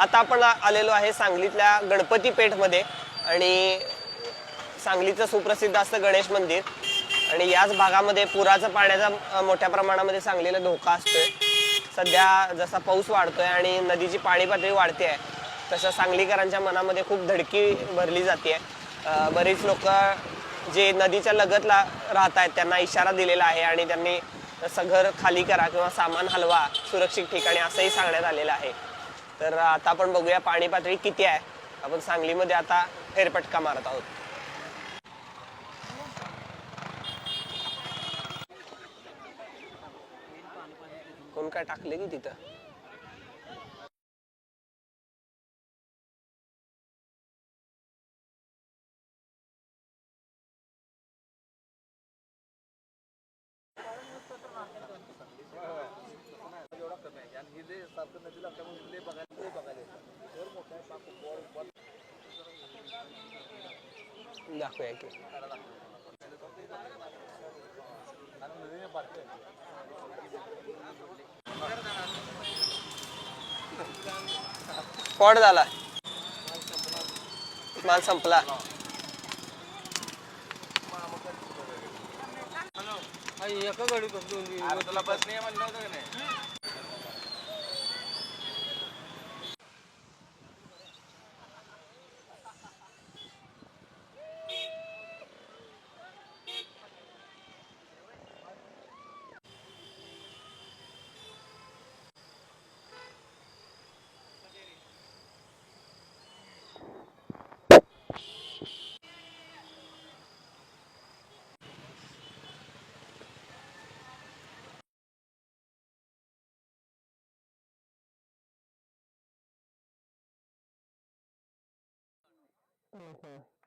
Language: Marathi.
आता आपण आलेलो आहे सांगलीतल्या गणपती पेठमध्ये आणि सांगलीचं सुप्रसिद्ध असतं गणेश मंदिर. आणि याच भागामध्ये पुराचा पाण्याचा मोठ्या प्रमाणामध्ये सांगलीला धोका असतोय. सध्या जसा पाऊस वाढतोय आणि नदीची पाणी पातळी वाढते आहे तसं सांगलीकरांच्या मनामध्ये खूप धडकी भरली जाते बरीच लोक जे नदीच्या लगतला राहत आहेत त्यांना इशारा दिलेला आहे आणि त्यांनी जसं घर खाली करा किंवा सामान हलवा सुरक्षित ठिकाणी असंही सांगण्यात आलेलं आहे. तर आता आपण बघूया पाणी पातळी किती आहे. आपण सांगलीमध्ये आता फेरपटका मारत आहोत. कोण काय टाकले की तिथं? दाखवूया की स्पॉट झाला माल संपला एका गाडी बसलो तुला बस नाही म्हणलं होतं का नाही Mm-hmm.